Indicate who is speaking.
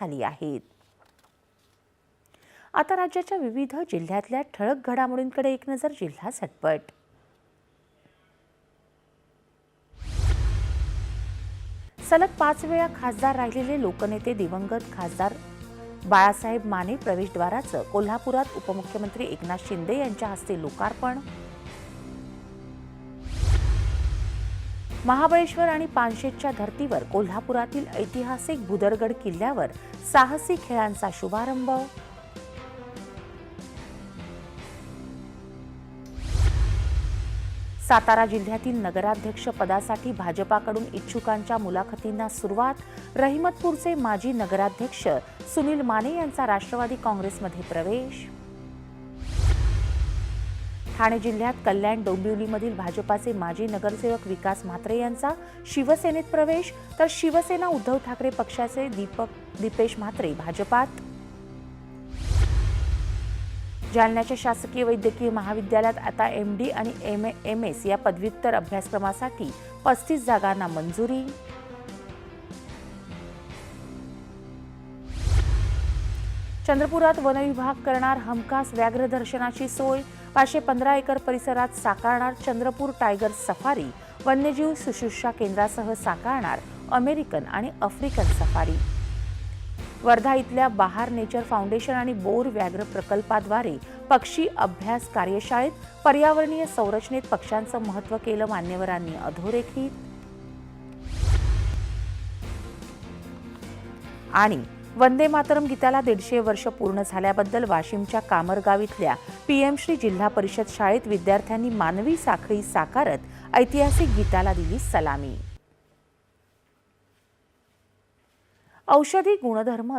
Speaker 1: झाली आहेत. आता राज्याच्या विविध जिल्ह्यातल्या ठळक घडामोडींकडे एक नजर जिल्हा झटपट. सलग पाच वेळा खासदार राहिलेले लोकनेते दिवंगत खासदार बाळासाहेब माने प्रवेशद्वाराचं कोल्हापुरात उपमुख्यमंत्री एकनाथ शिंदे यांच्या हस्ते लोकार्पण महाबळेश्वर आणि पानशेतच्या धर्तीवर कोल्हापुरातील ऐतिहासिक भुदरगड किल्ल्यावर साहसी खेळांचा शुभारंभ. सातारा जिल्ह्यातील नगराध्यक्ष पदासाठी भाजपाकडून इच्छुकांच्या मुलाखतींना सुरुवात. रहिमतपूरचे माजी नगराध्यक्ष सुनील माने यांचा राष्ट्रवादी काँग्रेसमध्ये प्रवेश. ठाणे जिल्ह्यात कल्याण डोंबिवलीमधील भाजपाचे माजी नगरसेवक विकास म्हात्रे यांचा शिवसेनेत प्रवेश तर शिवसेना उद्धव ठाकरे पक्षाचे दीपक दीपेश म्हात्रे भाजपात. जालन्याच्या शासकीय वैद्यकीय महाविद्यालयात आता एम डी आणि एम एम एस या पदव्युत्तर अभ्यासक्रमासाठी पस्तीस जागांना मंजुरी. चंद्रपुरात वनविभाग करणार हमखास व्याघ्र दर्शनाची सोय. पाचशे पंधरा एकर परिसरात साकारणार चंद्रपूर टायगर सफारी. वन्यजीव सुश्रूषा केंद्रासह साकारणार अमेरिकन आणि आफ्रिकन सफारी. वर्धा इथल्या बहार नेचर फाउंडेशन आणि बोर व्याघ्र प्रकल्पाद्वारे पक्षी अभ्यास कार्यशाळेत पर्यावरणीय संरचनेत पक्ष्यांचं महत्त्व केलं मान्यवरांनी अधोरेखित. आणि वंदे मातरम गीताला दीडशे वर्ष पूर्ण झाल्याबद्दल वाशिमच्या कामरगाव इथल्या पीएम श्री जिल्हा परिषद शाळेत विद्यार्थ्यांनी मानवी साखळी साकारत ऐतिहासिक गीताला दिली सलामी. औषधी गुणधर्म